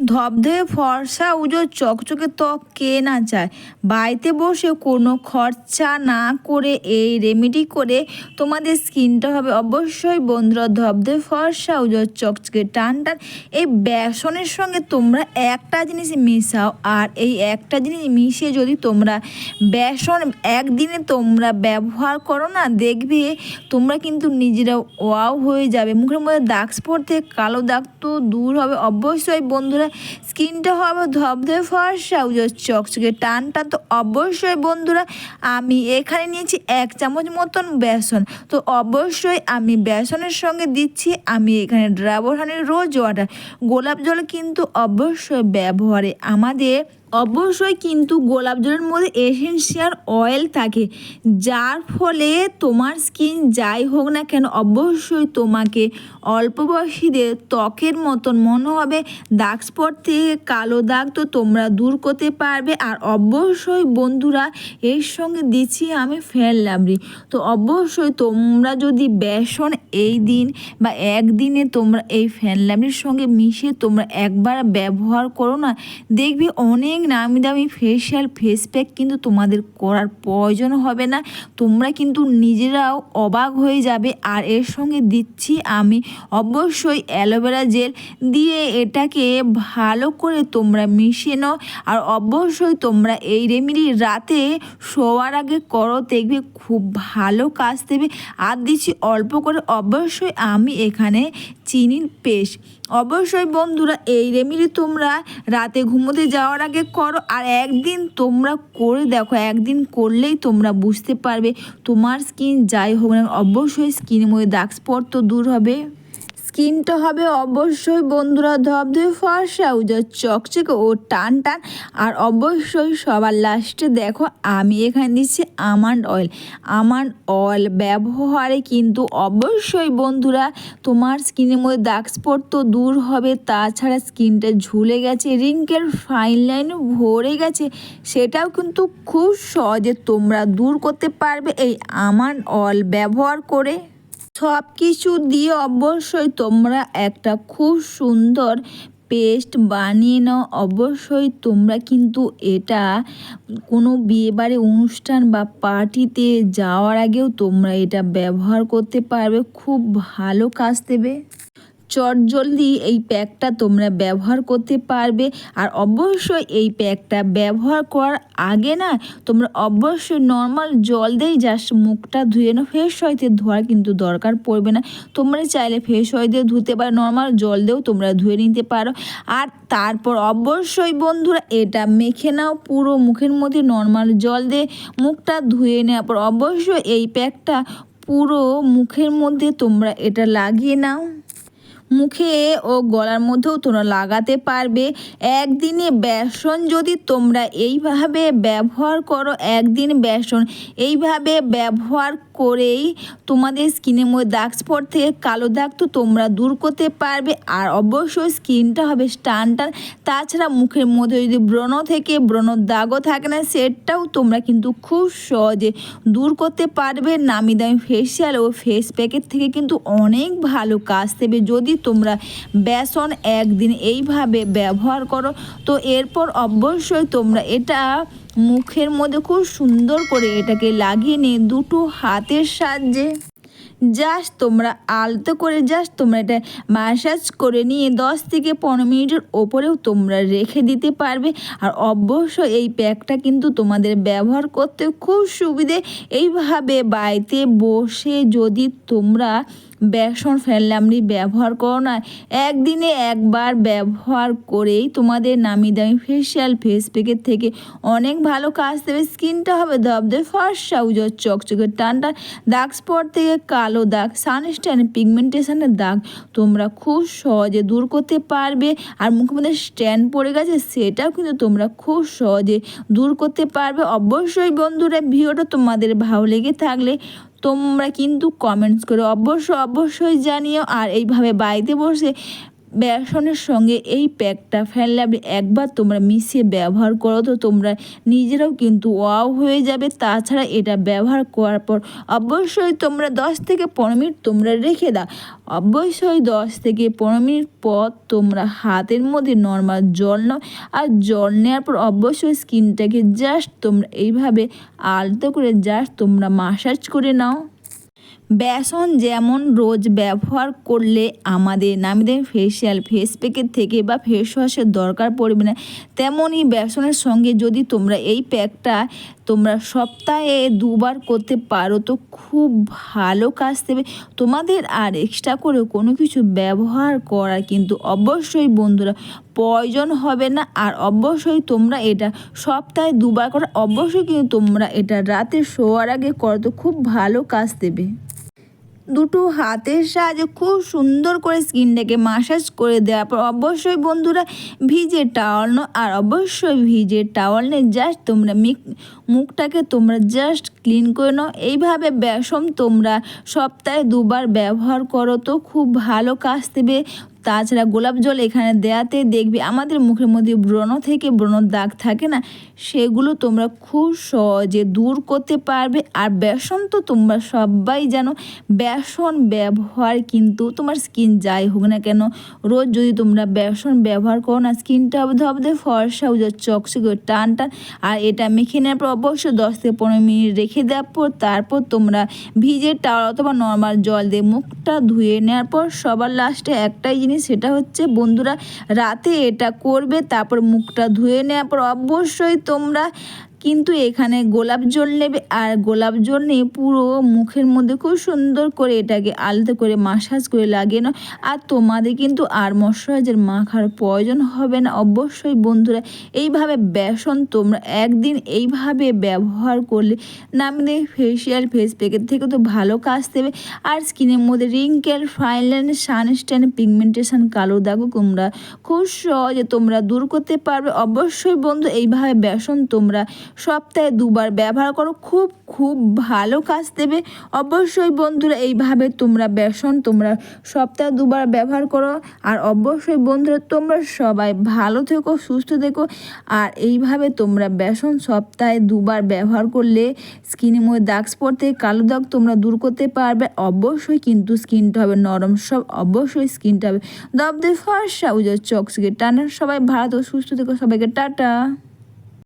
ধবধবে ফর্সা উজো চকচকে ত্বক কে না চায়? বাড়িতে বসে কোনো খরচা না করে এই রেমেডি করে তোমাদের স্কিনটা হবে অবশ্যই বন্ধুরা। ধবধবে ফর্সা উজো চকচকে টান টান। এই বেসনের সঙ্গে তোমরা একটা জিনিস মিশাও আর এই একটা জিনিস মিশিয়ে যদি তোমরা বেসন একদিনে তোমরা ব্যবহার করো না, দেখবে তোমরা কিন্তু নিজেরা ওয়াও হয়ে যাবে। মুখের মধ্যে দাগ থেকে কালো দাগ তো দূর হবে। অবশ্যই বন্ধুরা স্কিনটা হবে ধবধবে ফর্সা উজোর চকচকে টানটা তো অবশ্যই বন্ধুরা আমি এখানে নিয়েছি এক চামচ মতন বেসন। তো অবশ্যই আমি বেসনের সঙ্গে দিচ্ছি, আমি এখানে ড্রাবর হানির রোজ ওয়াটার গোলাপ জল কিন্তু অবশ্যই ব্যবহারে। আমাদের অবশ্যই কিন্তু গোলাপ জলের মধ্যে এসেন্সিয়াল অয়েল থাকে। যার ফলে তোমার স্কিন যাই হোক না কেন, অবশ্যই তোমাকে অল্প বয়সীদের ত্বকের মতন মনে হবে। দাগ স্পট থেকে কালো দাগ তো তোমরা দূর করতে পারবে। আর অবশ্যই বন্ধুরা, এর সঙ্গে দিচ্ছি আমি ফেল লাভরি তো অবশ্যই তোমরা যদি বেসন এই দিন বা একদিনে তোমরা এই ফ্যান লাভরির সঙ্গে মিশিয়ে তোমরা একবার ব্যবহার করো না, দেখবে অনেক নামি দামি ফেসিয়াল ফেস প্যাক কিন্তু তোমাদের করার প্রয়োজন হবে না। তোমরা কিন্তু নিজেরাও অবাক হয়ে যাবে। আর এর সঙ্গে দিচ্ছি আমি অবশ্যই অ্যালোভেরা জেল। দিয়ে এটাকে ভালো করে তোমরা মিশিয়ে নাও। আর অবশ্যই তোমরা এই রেমেডি রাতে শোয়ার আগে করো, দেখবে খুব ভালো কাজ দেবে। আর দিচ্ছি অল্প করে। অবশ্যই আমি এখানে চিনির পেস্ট অবশ্যই বন্ধুরা, এই রেমিডি তোমরা রাতে ঘুমোতে যাওয়ার আগে করো, আর একদিন তোমরা করে দেখো, একদিন করলেই তোমরা বুঝতে পারবে। তোমার স্কিন যাই হোক না অবশ্যই স্কিনের মধ্যে দাগ স্পট তো দূর হবে। স্কিনটা হবে অবশ্যই বন্ধুরা ধবধবে ফর্সা, উজার চকচকে ও টান টান। আর অবশ্যই সবার লাস্টে দেখো, আমি এখানে দিচ্ছি আমান্ড অয়েল। আমান্ড অয়েল ব্যবহারে কিন্তু অবশ্যই বন্ধুরা তোমার স্কিনের মধ্যে দাগ স্পট তো দূর হবে, তাছাড়া স্কিনটা ঝুলে গেছে রিঙ্কেল ফাইন লাইন ভরে গেছে। সেটাও কিন্তু খুব সহজে তোমরা দূর করতে পারবে এই আমান্ড অয়েল ব্যবহার করে। সব কিছু দিয়ে অবশ্যই তোমরা একটা খুব সুন্দর পেস্ট বানিয়ে নাও। অবশ্যই তোমরা কিন্তু এটা কোনো বিয়েবাড়ি অনুষ্ঠান বা পার্টিতে যাওয়ার আগেও তোমরা এটা ব্যবহার করতে পারবে। খুব ভালো কাজ দেবে। চটজলদি এই প্যাকটা তোমরা ব্যবহার করতে পারবে। আর অবশ্যই এই প্যাকটা ব্যবহার করার আগে না, তোমরা অবশ্যই নর্মাল জল দিয়েই জাস্ট মুখটা ধুয়ে নাও। ফ্রেশ হইতে ধোয়ার কিন্তু দরকার পড়বে না। তোমরা চাইলে ফ্রেশ হয়ে দিয়ে ধুতে পারো নর্মাল জল দিয়েও তোমরা ধুয়ে নিতে পারো। আর তারপর অবশ্যই বন্ধুরা এটা মেখে নাও পুরো মুখের মধ্যে নর্মাল জল দিয়ে মুখটা ধুয়ে নেওয়ার পর অবশ্যই এই প্যাকটা পুরো মুখের মধ্যে তোমরা এটা লাগিয়ে নাও। মুখে ও গলার মধ্যেও তোমরা লাগাতে পারবে। একদিনে বেসন যদি তোমরা এইভাবে ব্যবহার করো, একদিন বেসন এইভাবে ব্যবহার করেই তোমাদের স্কিনের মধ্যে দাগ স্পট থেকে কালো দাগ তো তোমরা দূর করতে পারবে। আর অবশ্যই স্কিনটা হবে টান টান তাছাড়া মুখের মধ্যে যদি ব্রণ থেকে ব্রণর দাগও থাকে না, সেটাও তোমরা কিন্তু খুব সহজে দূর করতে পারবে। নামি দামি ফেসিয়াল ও ফেস প্যাকের থেকে কিন্তু অনেক ভালো কাজ দেবে। যদি তোমরা বেসন একদিন এইভাবে ব্যবহার করো। তো এরপর অবশ্যই তোমরা এটা মুখের মধ্যে খুব সুন্দর করে এটাকে লাগিয়ে নিয়ে দুটো হাতের সাহায্যে জাস্ট তোমরা আলতো করে জাস্ট তোমরা এটা ম্যাসাজ করে নিয়ে দশ থেকে পনেরো মিনিটের ওপরেও তোমরা রেখে দিতে পারবে। আর অবশ্যই এই প্যাকটা কিন্তু তোমাদের ব্যবহার করতে খুব সুবিধে। এইভাবে বাড়িতে বসে যদি তোমরা বেসন ফেললামড়ি ব্যবহার করো না। একদিনে একবার ব্যবহার করেই তোমাদের নামি দামি ফেসিয়াল ফেস প্যাকের থেকে অনেক ভালো কাজ দেবে। স্কিনটা হবে ধবধে ফর্সা উজোর চকচকে, টান টান, দাগ স্পট থেকে কালো দাগ সানস্ট্যান্ড পিগমেন্টেশনের দাগ তোমরা খুব সহজে দূর করতে পারবে। আর মুখের মধ্যে স্ট্যান্ড পড়ে গেছে সেটাও কিন্তু তোমরা খুব সহজে দূর করতে পারবে। অবশ্যই বন্ধুরা, ভিডিওটা তোমাদের ভালো লেগে থাকলে তোমরা কিন্তু কমেন্টস করে অবশ্য অবশ্যই জানিও। আর এইভাবে বাড়িতে বসে বেসনের সঙ্গে এই প্যাকটা ফ্যান লাভলি একবার তোমরা মিশিয়ে ব্যবহার করো, তো তোমরা নিজেরাও কিন্তু ওয়াও হয়ে যাবে। তাছাড়া এটা ব্যবহার করার পর অবশ্যই তোমরা দশ থেকে পনেরো মিনিট তোমরা রেখে দাও। অবশ্যই দশ থেকে পনেরো মিনিট পর তোমরা হাতের মধ্যে নর্মাল জল নাও আর জল নেওয়ার পর অবশ্যই স্কিনটাকে জাস্ট তোমরা এইভাবে আলতো করে জাস্ট তোমরা মাসাজ করে নাও। বেসন যেমন রোজ ব্যবহার করলে আমাদের নামিদের ফেসিয়াল ফেস প্যাকের থেকে বা ফেস ওয়াশের দরকার পড়বে না। তেমনই বেসনের সঙ্গে যদি তোমরা এই প্যাকটা তোমরা সপ্তাহে দুবার করতে পারো তো খুব ভালো কাজ দেবে। তোমাদের আর এক্সট্রা করে কোনো কিছু ব্যবহার করা কিন্তু অবশ্যই বন্ধুরা প্রয়োজন হবে না। আর অবশ্যই তোমরা এটা সপ্তাহে দুবার করা, অবশ্যই কিন্তু তোমরা এটা রাতে শোয়ার আগে করো তো খুব ভালো কাজ দেবে। দুটো হাতের সাহায্যে খুব সুন্দর করে স্কিনটাকে মাসাজ করে দেওয়ার পর অবশ্যই বন্ধুরা ভিজে টাওয়াল নো আর অবশ্যই ভিজে টাওয়াল নিয়ে জাস্ট তোমরা মুখটাকে তোমরা জাস্ট ক্লিন করে নাও। এইভাবে বেসম তোমরা সপ্তাহে দুবার ব্যবহার করো তো খুব ভালো কাজ দেবে। তাছাড়া গোলাপ জল এখানে দেয়াতে দেখবে, আমাদের মুখের মধ্যে ব্রণ থেকে ব্রণর দাগ থাকে না, সেগুলো তোমরা খুব সহজে দূর করতে পারবে। আর বেসন তো তোমরা সবাই জানো, বেসন ব্যবহার কিন্তু তোমার স্কিন যাই হোক না কেন, রোজ যদি তোমরা বেসন ব্যবহার করো না, স্কিনটা ধবধে ফর্সা উজার চকচকে টান টান। আর এটা মেখে নেওয়ার পর অবশ্যই দশ থেকে পনেরো মিনিট রেখে দেওয়ার পর তারপর তোমরা ভিজে টাওয়াল অথবা নর্মাল জল দিয়ে মুখটা ধুয়ে নেওয়ার পর সবার লাস্টে একটাই সেটা হচ্ছে বন্ধুরা রাতে এটা করবে তারপর মুখটা ধুয়ে নেওয়ার পর অবশ্যই তোমরা কিন্তু এখানে গোলাপ জল নেবে আর গোলাপ জল নিয়ে পুরো মুখের মধ্যে খুব সুন্দর করে এটাকে আলতো করে মাসাজ করে লাগিয়ে নাও। আর তোমাদের কিন্তু আর মশাইজার মাখার প্রয়োজন হবে না। অবশ্যই বন্ধুরা, এইভাবে বেসন তোমরা একদিন এইভাবে ব্যবহার করলে নামলে ফেসিয়াল ফেস প্যাকের থেকে তো ভালো কাজ দেবে। আর স্কিনের মধ্যে wrinkle fine line suntan pigmentation কালো দাগও তোমরা খুব সহজে তোমরা দূর করতে পারবে। অবশ্যই বন্ধু, এইভাবে বেসন তোমরা সপ্তাহে দুবার ব্যবহার করো, খুব খুব ভালো কাজ দেবে। অবশ্যই বন্ধুরা, এইভাবে তোমরা বেসন তোমরা সপ্তাহে দুবার ব্যবহার করো। আর অবশ্যই বন্ধুরা, তোমরা সবাই ভালো থেকো, সুস্থ থেকো। আর এইভাবে তোমরা বেসন সপ্তাহে দুবার ব্যবহার করলে স্কিনের মধ্যে দাগ থেকে কালো দাগ তোমরা দূর করতে পারবে। অবশ্যই কিন্তু স্কিনটা হবে নরম, সব অবশ্যই স্কিনটা হবে। দবদে ফর্সা, উজোর চকসকে টানা। সবাই ভালো সুস্থ থেকো, সবাইকে টাটা।